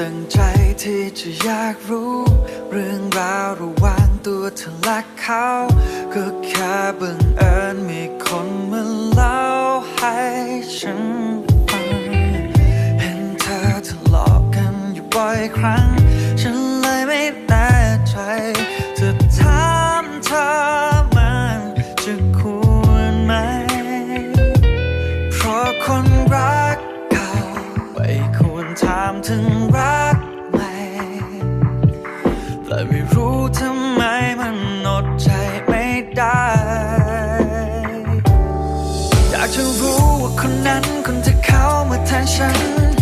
ตั้งใจที่จะอยากรู้ เรื่องราวระหว่างตัวเธอและเขา ก็แค่บังเอิญมีคนมาเล่าให้ฉันฟัง เห็นเธอทะเลาะกันอยู่บ่อยครั้งามถึงรักใหม่ แต่ไม่รู้ทำไมมันอดใจไม่ได้ อยากจะรู้ว่าคนนั้นคนที่เขามาแทนฉัน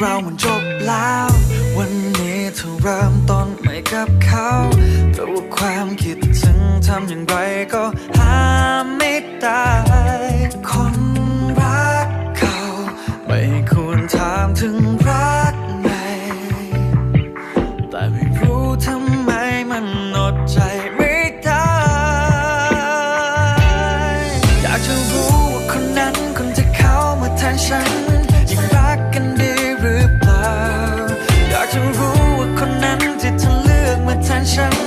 เรามันจบแล้ว วันนี้เธอเริ่มต้นใหม่กับเขาแต่ว่าความคิดถึงทำอย่างไรก็หาไม่ได้ attention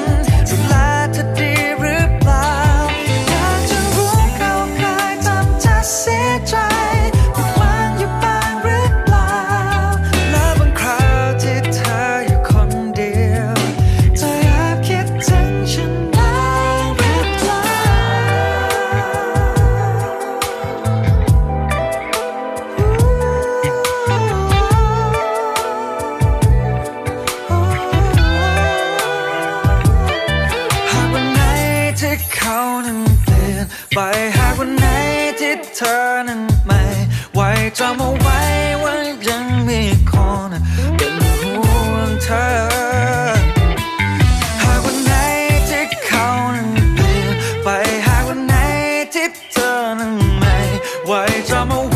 ไปหากวันไหนที่เธอนั้นไม่ไว้จำเอาไว้ว่ายังมีคนเป็นห่วงเธอ หากวันไหนที่เขานั้นเปลี่ยนไปหากวันไหนที่เธอนั้นไม่ไว้จำเอา